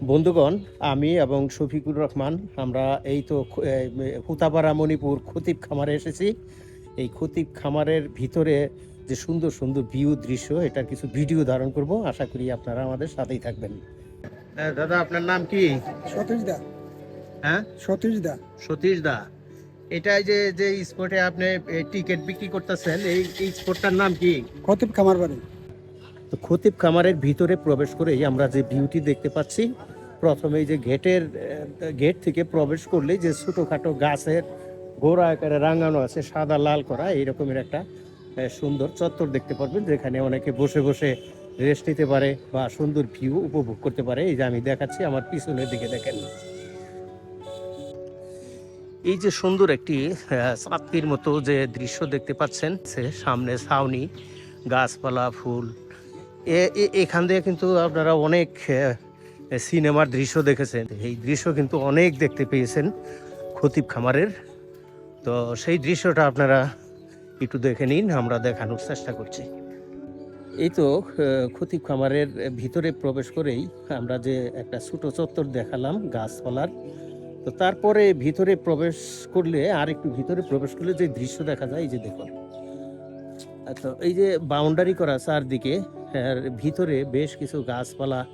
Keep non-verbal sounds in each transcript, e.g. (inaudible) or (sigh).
বন্ধুগণ আমি এবং শফিকুর রহমান আমরা এই তো হুতাপাড়া মণিপুর খতিব খামারে এসেছি। এই খতিব খামারের ভিতরে যে সুন্দর সুন্দর ভিউ দৃশ্য এটার কিছু ভিডিও ধারণ করব। আশা করি আপনারা আমাদের সাথেই থাকবেন। দাদা আপনার নাম কি? সতীশ দা। হ্যাঁ? সতীশ দা। সতীশ দা। এটাই যে যে স্পটে আপনি টিকিট বিক্রি করতেছেন এই এই স্পটটার নাম কি? খতিব খামার বাড়ি। তো খতিব খামারের ভিতরে প্রবেশ করেই আমরা যে ভিউটি দেখতে পাচ্ছি, প্রথমেই যে গেটের গেট থেকে প্রবেশ করলে যে ছোটোখাটো গাছের গোড়া আকারে রাঙানো আছে, সাদা লাল করা, এইরকমের একটা সুন্দর চত্বর দেখতে পারবেন, যেখানে অনেকে বসে বসে রেস্ট নিতে পারে বা সুন্দর ভিউ উপভোগ করতে পারে। এই যে আমি দেখাচ্ছি, আমার পিছনের দিকে দেখেন। এই যে সুন্দর একটি চাঁদকির মতো যে দৃশ্য দেখতে পাচ্ছেন, সে সামনে ছাউনি, গাছপালা, ফুল এখান থেকে কিন্তু আপনারা অনেক সিনেমার দৃশ্য দেখেছেন। এই দৃশ্য কিন্তু অনেক দেখতে পেয়েছেন খতিব খামারের। তো সেই দৃশ্যটা আপনারা একটু দেখে নিন, আমরা দেখানোর চেষ্টা করছি। এই তো খতিব খামারের ভিতরে প্রবেশ করেই আমরা যে একটা ছোট চত্বর দেখালাম গাছপালার। তো তারপরে ভিতরে প্রবেশ করলে, আর একটু ভিতরে প্রবেশ করলে যে দৃশ্য দেখা যায়, এই যে দেখুন। তো এই যে বাউন্ডারি করা চারদিকে এর ভিতরে বেশ কিছু গাছপালা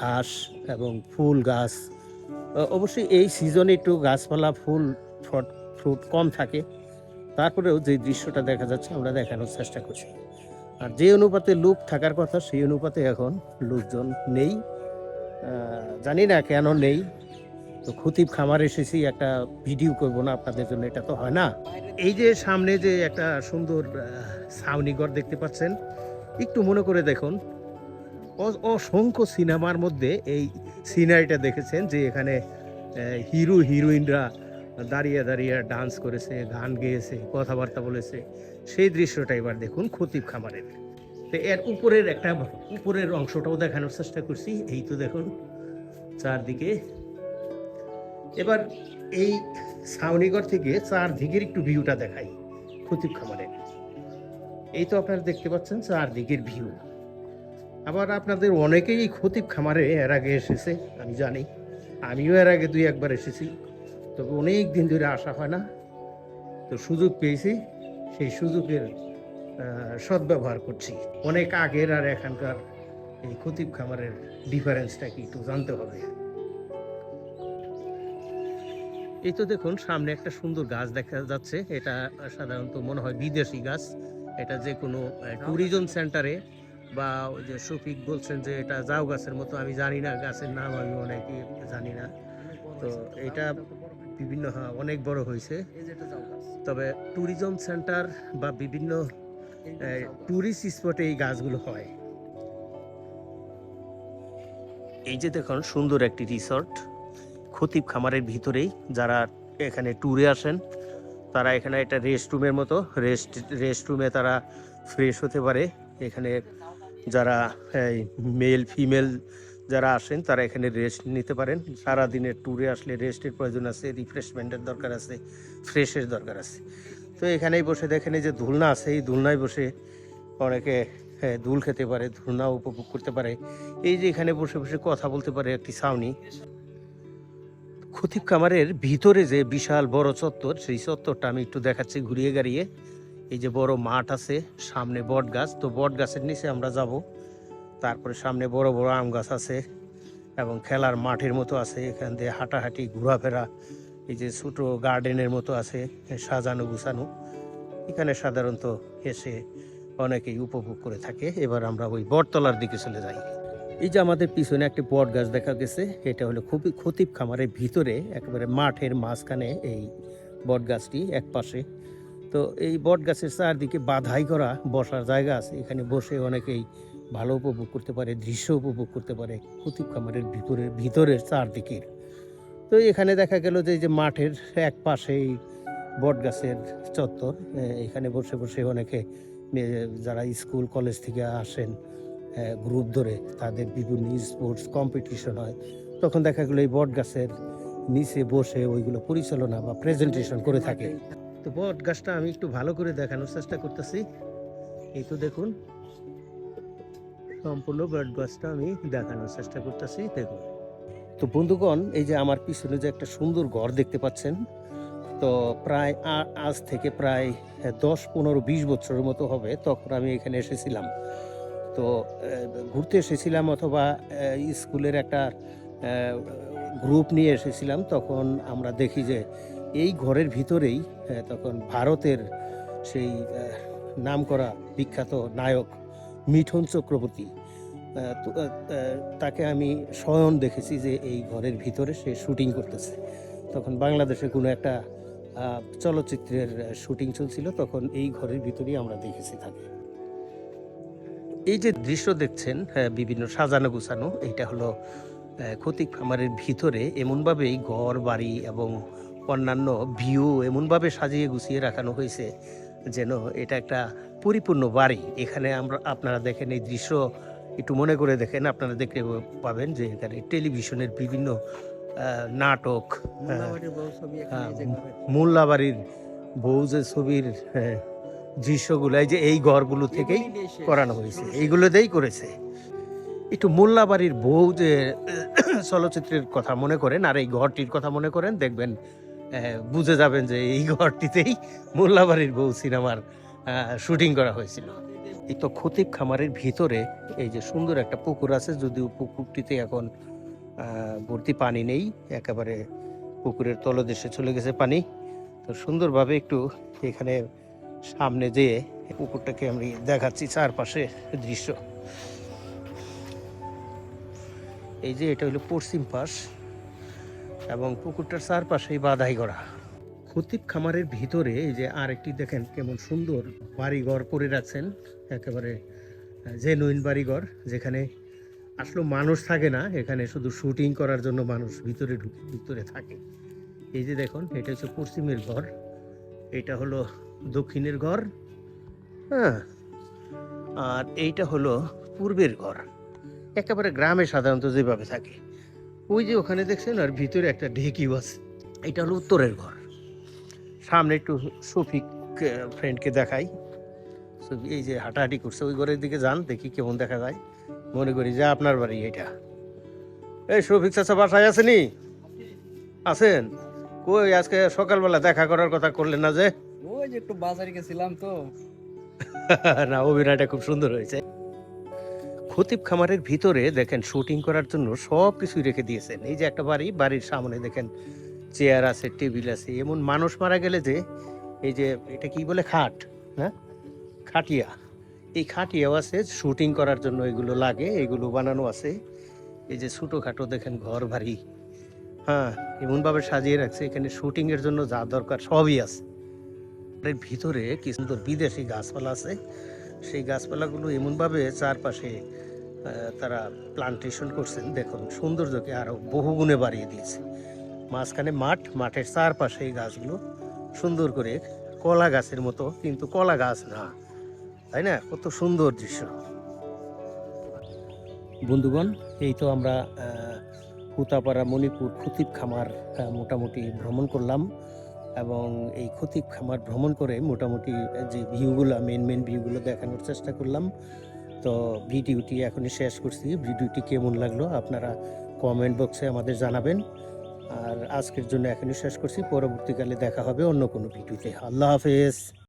ঘাস এবং ফুল গাছ। অবশ্যই এই সিজনে একটু গাছপালা ফুল ফট ফ্রুট কম থাকে। তারপরেও যে দৃশ্যটা দেখা যাচ্ছে আমরা দেখানোর চেষ্টা করছি। আর যে অনুপাতে লোক থাকার কথা সেই অনুপাতে এখন লোকজন নেই। জানি না কেন নেই। তো খতিব খামার এসেছি একটা ভিডিও করব না আপনাদের জন্য এটা তো হয় না। এই যে সামনে যে একটা সুন্দর আহ, ছাউনি ঘর দেখতে পাচ্ছেন একটু মনে করে দেখুন। অসংখ্য সিনেমার মধ্যে এই সিনারিটা দেখেছেন যে এখানে হিরো, হিরোইনরা দাঁড়িয়ে দাঁড়িয়ে ডান্স করেছে, গান গেয়েছে, কথাবার্তা বলেছে। সেই দৃশ্যটা এবার দেখুন খতিব খামারের। তো এর উপরের একটা, উপরের অংশটাও দেখানোর চেষ্টা করছি। এই তো দেখুন, চারদিকে। এবার এই ছাউনিগড় থেকে চারদিকের একটু ভিউটা দেখাই খতিব খামারের। এই তো আপনারা দেখতে পাচ্ছেন চারদিকের ভিউ। আবার আপনাদের অনেকেই খতিব খামারে এর আগে এসেছে, আমি জানি। আমিও এর আগে দুই একবার এসেছি। তবে অনেক দিন ধরে আসা হয় না। তো সুযোগ পেয়েছি, সেই সুযোগের সদ্ব্যবহার করছি। অনেক আগের আর এখানকার এই খতিব খামারের ডিফারেন্সটা কি একটু জানতে হবে। এই তো দেখুন, সামনে একটা সুন্দর গাছ দেখা যাচ্ছে। এটা সাধারণত মনে হয় বিদেশি গাছ। এটা যে কোনো ট্যুরিজম সেন্টারে বা ওই যে শফিক বলছেন যে এটা জাউ গাছের মতো আমি জানি না গাছের নাম আমি অনেকে জানি না। তো এটা বিভিন্ন হ্যাঁ, অনেক বড় হয়েছে। তবে ট্যুরিজম সেন্টার বা বিভিন্ন ট্যুরিস্ট স্পটে এই গাছগুলো হয়। এই যে দেখুন সুন্দর একটি রিসর্ট খতিব খামারের ভিতরেই যারা এখানে ট্যুরে আসেন তারা এখানে একটা রেস্ট রুমের মতো। রেস্ট রেস্ট রুমে তারা ফ্রেশ হতে পারে। এখানে যারা মেল ফিমেল যারা আসেন, তারা এখানে রেস্ট নিতে পারেন। সারা দিনের ট্যুরে আসলে রেস্টের প্রয়োজন আছে রিফ্রেশমেন্টের দরকার আছে ফ্রেশের দরকার আছে। তো এখানেই বসে দেখেন, এই যে দোলনা আছে, এই দোলনায় বসে অনেকে দুল খেতে পারে দোলনা উপভোগ করতে পারে। এই যে এখানে বসে বসে কথা বলতে পারে একটি ছাউনি। খতিব কামারের ভিতরে যে বিশাল বড় চত্বর, সেই চত্বরটা আমি একটু দেখাচ্ছি ঘুরিয়ে গাড়িয়ে। এই যে বড় মাঠ আছে, সামনে বট গাছ। তো বট গাছের নিচে আমরা যাব। তারপরে সামনে বড় বড় আম গাছ আছে এবং খেলার মাঠের মতো আছে। এখান দিয়ে হাঁটাহাঁটি, ঘোরাফেরা, এই যে ছোট গার্ডেনের মতো আছে, সাজানো গুছানো। এখানে সাধারণত এসে অনেকেই উপভোগ করে থাকে। এবার আমরা ওই বটতলার দিকে চলে যাই। এই যে আমাদের পিছনে একটি বট গাছ দেখা গেছে, এটা হলো খুবই খতিব খামারের ভিতরে, একেবারে মাঠের মাঝখানে এই বট গাছটি এক পাশে তো এই বট গাছের চারদিকে বাধাই করা বসার জায়গা আছে। এখানে বসে অনেকেই ভালো উপভোগ করতে পারে, দৃশ্য উপভোগ করতে পারে খতিব খামারের ভিতরের ভিতরের চারদিকের। তো এখানে দেখা গেল যে যে মাঠের এক পাশেই বট গাছের চত্বর এখানে বসে বসে অনেকে যারা স্কুল, কলেজ থেকে আসেন গ্রুপ ধরে তাদের বিভিন্ন স্পোর্টস কম্পিটিশন হয়। তখন দেখা গেলো এই বট গাছের নিচে বসে ওইগুলো পরিচালনা বা প্রেজেন্টেশন করে থাকে। তো বট গাছটা আমি একটু ভালো করে দেখানোর চেষ্টা করতেছি। এই তো দেখুন। সম্পূর্ণ বট গাছটা আমি দেখানোর চেষ্টা করতেছি, দেখুন। তো বন্ধুগণ, এই যে আমার পিছনে যে একটা সুন্দর ঘর দেখতে পাচ্ছেন, তো প্রায় আজ থেকে প্রায় দশ, পনেরো, বিশ বছরের মতো হবে, তখন আমি এখানে এসেছিলাম। তো ঘুরতে এসেছিলাম অথবা স্কুলের একটা গ্রুপ নিয়ে এসেছিলাম, তখন আমরা দেখি যে এই ঘরের ভিতরেই তখন ভারতের সেই নাম করা বিখ্যাত নায়ক মিঠুন চক্রবর্তী তাকে আমি স্বয়ং দেখেছি যে এই ঘরের ভিতরে সে শুটিং করতেছে। তখন বাংলাদেশে কোনো একটা চলচ্চিত্রের শুটিং চলছিল, তখন এই ঘরের ভিতরেই আমরা দেখেছি তাকে। এই যে দৃশ্য দেখছেন হ্যাঁ, বিভিন্ন সাজানো গোছানো এইটা হলো ক্ষতিক খামারের ভিতরে এমনভাবেই ঘর বাড়ি এবং অন্যান্য ভিউ এমনভাবে সাজিয়ে গুছিয়ে রাখানো হয়েছে যেন এটা একটা পরিপূর্ণ বাড়ি। এখানে আমরা আপনারা দেখেন এই দৃশ্য একটু মনে করে দেখেন আপনারা দেখতে পাবেন যে এখানে টেলিভিশনের বিভিন্ন নাটক মোল্লাবাড়ির বউ যে ছবির হ্যাঁ, দৃশ্যগুলো এই যে এই ঘরগুলো থেকেই করানো হয়েছে। এইগুলো দিয়েই করেছে। একটু মোল্লাবাড়ির বউ যে (coughs) চলচ্চিত্রের কথা মনে করেন আর এই ঘরটির কথা মনে করেন দেখবেন বুঝে যাবেন যে এই ঘরটিতেই মোল্লাবাড়ির বউ সিনেমার শুটিং করা হয়েছিল। এই তো খতিব খামারের ভিতরে এই যে সুন্দর একটা পুকুর আছে যদিও পুকুরটিতে এখন ভর্তি পানি নেই একেবারে পুকুরের তলদেশে চলে গেছে পানি। তো সুন্দরভাবে একটু এখানে সামনে যেয়ে পুকুরটাকে আমি দেখাচ্ছি চারপাশে দৃশ্য। এই যে এটা হলো পশ্চিম পাশ এবং পুকুরটার চারপাশেই বাধাই করা খতিব খামারের ভিতরে এই যে আরেকটি দেখেন কেমন সুন্দর বাড়িঘর করে রাখছেন, একেবারে জেনুইন বাড়িঘর, যেখানে আসলে মানুষ থাকে না, এখানে শুধু শুটিং করার জন্য মানুষ ভিতরে ঢুকে, ভিতরে থাকে। এই যে দেখুন, এটা হচ্ছে পশ্চিমের ঘর। এটা হলো দক্ষিণের ঘর। হ্যাঁ আর এইটা হলো পূর্বের ঘর। একেবারে গ্রামে সাধারণত যেভাবে থাকে। ওই যে ওখানে দেখছেন, আর ভিতরে একটা ঢেকিও আছে। এটা হলো উত্তরের ঘর। সামনে একটু শফিক ফ্রেন্ডকে দেখাই। এই যে হাঁটাহাঁটি করছে, ওই ঘরের দিকে যান, দেখি কেমন দেখা যায়। মনে করি যে আপনার বাড়ি এটা। এই শফিক চাচা বাসায় আসেনি আছেন? কই, আজকে সকালবেলা দেখা করার কথা করলেন না যে? ওই যে একটু বাজারে গেছিলাম তো। (laughs) না, অভিনয়টা খুব সুন্দর হয়েছে। খতিব খামারের ভিতরে দেখেন শুটিং করার জন্য সব কিছুই রেখে দিয়েছেন। এই যে একটা বাড়ি, বাড়ির সামনে দেখেন চেয়ার আছে, টেবিল আছে। এমন মানুষ মারা গেলে যে এই যে এটা কি বলে, খাট হ্যাঁ খাটিয়া। এই খাটিয়াও আছে, শুটিং করার জন্য এগুলো লাগে, এগুলো বানানো আছে। এই যে ছোটোখাটো দেখেন ঘর বাড়ি। হ্যাঁ এমনভাবে সাজিয়ে রাখছে। এখানে শুটিং এর জন্য যা দরকার সবই আছে। এর ভিতরে কি সুন্দর বিদেশি গাছপালা আছে। সেই গাছপালাগুলো এমনভাবে চারপাশে তারা প্লান্টেশন করছেন। দেখুন, সৌন্দর্যকে আরও বহুগুণে বাড়িয়ে দিয়েছে। মাঝখানে মাঠ, মাঠের চারপাশে এই গাছগুলো সুন্দর করে কলা গাছের মতো, কিন্তু কলা গাছ না। তাই না? কত সুন্দর দৃশ্য। বন্ধুগণ, এই তো আমরা হুতাপাড়া মণিপুর খতিব খামার মোটামুটি ভ্রমণ করলাম। এবং এই খতিব খামার ভ্রমণ করে মোটামুটি যে ভিউগুলো মেন মেন ভিউগুলো দেখানোর চেষ্টা করলাম। তো ভিডিওটি এখনই শেষ করছি। ভিডিওটি কেমন লাগল আপনারা কমেন্ট বক্সে আমাদের জানাবেন। আর আজকের জন্য এখনই শেষ করছি। পরবর্তীকালে দেখা হবে অন্য কোনো ভিডিওতে। আল্লাহ হাফেজ।